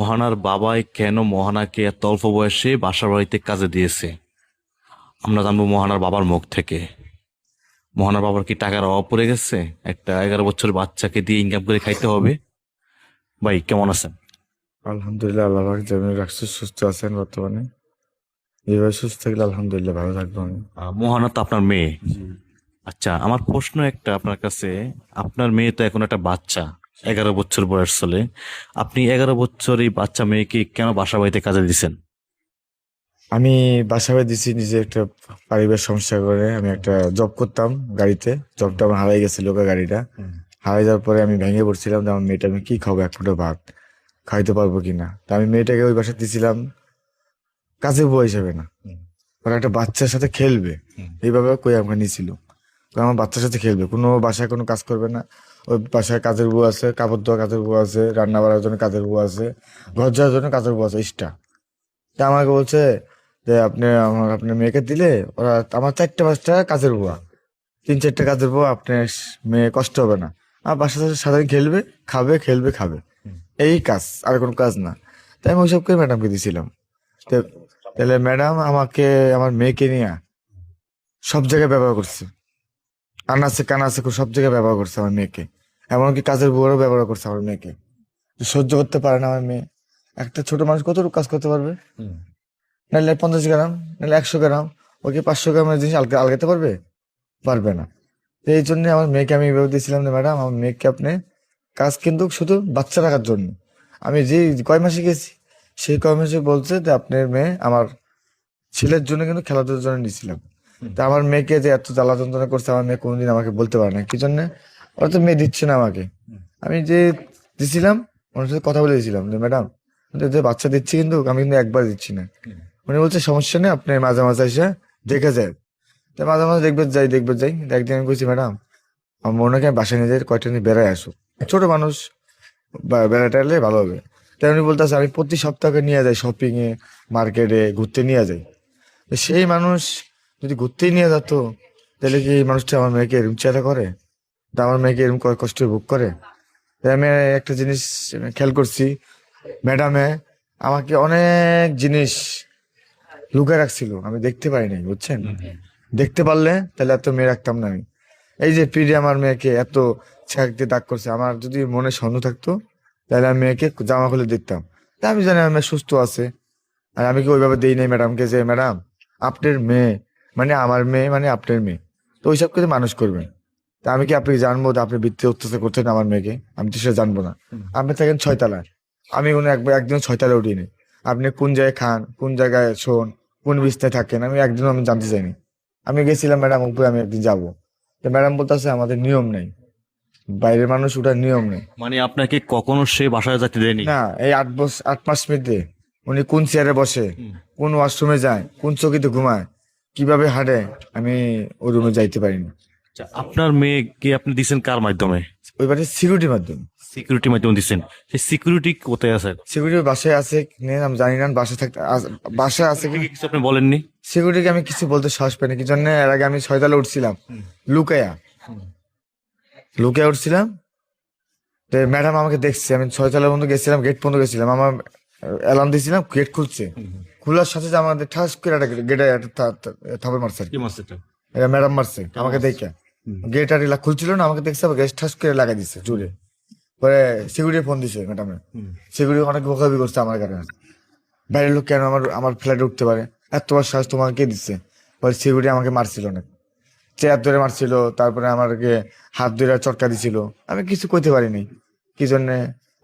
মহানার বাবাই কেন মহানাকে এত অল্প বয়সে বাসার বাড়িতে কাজে দিয়েছে? আমরা জানব মহানার বাবার মুখ থেকে। মহানার বাবার কি টাকার অভাব পড়ে গেছে? একটা এগারো বছর বাচ্চাকে দিয়ে ইনকাম করে খাইতে হবে? ভাই কেমন আছেন? আলহামদুলিল্লাহ আল্লাহ পাক যেমন রাখছে সুস্থ আছেন বর্তমানে। এইভাবে সুস্থ থাকলে আলহামদুলিল্লাহ ভালো থাকব আমি। মহানা তো আপনার মেয়ে। আচ্ছা আমার প্রশ্ন একটা আপনার কাছে। আপনার মেয়ে তো এখন একটা বাচ্চা। এগারো বছর বয়স চলে, আপনি এগারো বছর এই বাচ্চা মেয়েকে কেন বাসা বাড়িতে কাজে দিচ্ছেন আমি বাসায় দিছি, নিজে একটা পারিবারিক সমস্যা করে আমি একটা জব করতাম গাড়িতে জবটা আমার হারাই গেছে লোকের গাড়িটা। হারাই যাওয়ার পরে আমি ভেঙে পড়ছিলাম যে আমার মেয়েটা আমি কি খাব, এক ফুটো ভাত, খাইতে পারব কিনা? তা আমি মেয়েটাকে ওই বাসায় দিছিলাম কাজে বুয়া হিসেবে না। ওরা একটা বাচ্চার সাথে খেলবে, এইভাবে কই আমাকে নিয়েছিল আমার বাচ্চার সাথে খেলবে, কোনো বাসায় কোনো কাজ করবে না। ওই বাসায় কাজের বউ আছে, কাপড় ধোয়া কাজের বউ আছে রান্না বাড়ার জন্য কাজের বউ আছে, ঘর যাওয়ার জন্য কাজের বউ আছে, ইস্টা। তা আমাকে বলছে যে আপনি আমার, আপনার মেয়েকে দিলে ওরা আমার চারটে পাঁচটা কাজের বুয়া তিন চারটে কাজের বুয়া আপনার মেয়ে কষ্ট হবে না। আমার বাসার সাথে সাধারণ খেলবে, খাবে খেলবে, খাবে। এই কাজ, আর কোনো কাজ না। তাই আমি ওইসব করে ম্যাডামকে দিয়েছিলাম তাহলে ম্যাডাম আমাকে, আমার মেয়েকে নিয়ে সব জায়গায় ব্যবহার করছে। আনাচে কানাচে সব জায়গায় ব্যবহার করছে আমার মেয়েকে। এমনকি কাজের বুয়ারও ব্যবহার করছে আমার মেয়েকে। সহ্য করতে পারে না আমার মেয়ে। একটা ছোট মানুষ কতটুকু কাজ করতে পারবে? নাহলে পঞ্চাশ গ্রাম নাহলে একশো গ্রাম ওকে পাঁচশো গ্রামের জিনিস আলগা আলগাতে পারবে? পারবে না। তো এই জন্য আমার মেয়েকে আমি এভাবে দিয়েছিলাম যে ম্যাডাম আমার মেয়েকে আপনি কাজ কিন্তু শুধু বাচ্চা রাখার জন্য। আমি যে কয় মাসে গেছি সেই কয় মাসে বলছে যে আপনার মেয়ে আমার ছেলের জন্য কিন্তু খেলাধুলার জন্য নিয়েছিলাম। তা আমার মেয়েকে যে এত জ্বালা যন্ত্রণা করছে আমার মেয়ে কোনোদিন আমাকে বলতে পারে না। কি জন্য? ওরা তো মেয়ে দিচ্ছে না আমাকে। আমি যে দিছিলাম ওনার সাথে কথা বলে দিয়েছিলাম যে ম্যাডাম যে বাচ্চা দিচ্ছি কিন্তু আমি কিন্তু একবার দিচ্ছি না। উনি বলছে সমস্যা নেই আপনি মাঝে মাঝে এসে দেখে যায় তা মাঝে মাঝে দেখবে যাই দেখবে যাই। একদিন আমি বলছি ম্যাডাম আমার মনে হয় বাসায় নিয়ে যাই কয়টা নিয়ে বেড়ায় আসো ছোট মানুষ বা- বেড়াতে এলে ভালো হবে। তাই উনি বলতেছে আমি প্রতি সপ্তাহে নিয়ে যাই শপিং এ মার্কেটে ঘুরতে নিয়ে যাই। সেই মানুষ যদি ঘুরতেই নিয়ে যেত, তাহলে কি মানুষটা আমার মেয়েকে এরকম চেহারা করে? তা আমার মেয়েকে এরকম ক- কষ্ট ভোগ করে? তাই আমি একটা জিনিস খেয়াল করছি, ম্যাডামে আমাকে অনেক জিনিস লুকায় রাখছিল, আমি দেখতে পাইনি বুঝছেন? দেখতে পারলে তাহলে এত মেয়ে রাখতাম না আমি। এই যে পিড়ে আমার মেয়েকে এত ছ্যাক দিয়ে দাগ করছে, আমার যদি মনে সন্দেহ থাকতো, তাহলে আমি মেয়েকে জামা খুলে দেখতাম। তা আমি জানি আমার মেয়ে সুস্থ আছে, আর আমি কি ওইভাবে দিই নাই ম্যাডামকে যে, ম্যাডাম, আপনার মেয়ে মানে আমার মেয়ে মানে আপনার মেয়ে। তো ওইসব করে মানুষ করবেন তা আমি কি আপনি জানব আপনি বৃত্তি অত্যাচার করছেন আমার মেয়েকে? আমি তো সেটা জানব না। আপনি থাকেন ছয়তলায় আমি কোনো একবার একদিন ছয়তলায় উঠিনি। আপনি কোন জায়গায় খান কোন জায়গায় শোন কোন বিস্তায় থাকেন আমি একদিনও আমি জানতে চাইনি। আমি গেছিলাম ম্যাডাম উপরে আমি একদিন যাব। তো ম্যাডাম বলতেছে আমাদের নিয়ম নেই। বাইরের মানুষ ওটার নিয়ম নেই। মানে আপনাকে কখনো সে বাসায় যেতে দেয়নি? না এই আট বছর আট মাস মধ্যে উনি কোন চেয়ারে বসে কোন ওয়াশরুমে যায় কোন চকিতে ঘুমায় কীভাবে হাঁটে আমি ওই রুমে যাইতে পারিনি। আচ্ছা, আপনার মেয়েকে আপনি দিচ্ছেন কার মাধ্যমে? ওইবারে সিকিউরিটির মাধ্যমে। সিকিউরিটির মাধ্যমে দিচ্ছেন সেই সিকিউরিটি কোথায় আছে? সিকিউরিটি বাসায় আছে কি নেই আমি জানি না বাসায় থাকতে আস- বাসায় আছে কি কিছু আপনি বলেননি? সিকিউরিটিকে আমি কিছু বলতে সাহস পাইনি কি জন্য এর আগে আমি ছয়তলা উঠছিলাম। লুকায়া। লুকায়া উঠছিলাম। তো ম্যাডাম আমাকে দেখছে আমি ছয়তলা পর্যন্ত গেছিলাম গেট পর্যন্ত গেছিলাম। আমার অ্যালার্ম দিয়েছিলাম গেট খুলছে। খোলার সাথে যে আমাদের ঠাস করে একটা গেটে একটা থাপে মারছে আর কি। কি মাছ এটা? এটা ম্যাডাম মারছে আমাকে দেখে। গেট আর এলা খুলছিল না আমাকে দেখছে গেট ঠাস করে লাগাই দিচ্ছে জুড়ে পরে সিকিউরিটি ফোন দিছে ম্যাডামে। সিকিউরিটি অনেক বকাবি করছে আমার কারণে। বাইরের লোক কেন আমার আমার ফ্ল্যাটে উঠতে পারে? এত তোমার সাহস তোমাকে কে দিচ্ছে? পরে সিকিউরিটি আমাকে মারছিল অনেক। চেয়ার ধরে মারছিল তারপরে আমাকে হাত ধরে চটকা দিছিল। আমি কিছু কইতে পারিনি। কি জন্যে?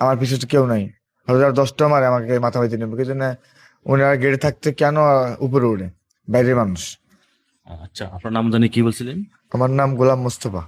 আমার পিছু তো কেউ নাই। হয়তো আর দশটা মারে আমাকে মাথা মাইতে নেবে কি জন্য? ওনারা গেড়ে থাকতে কেন উপরে উঠে বাইরের মানুষ। আচ্ছা আপনার নাম জানি কি বলছিলেন? আমার নাম গোলাম মোস্তফা।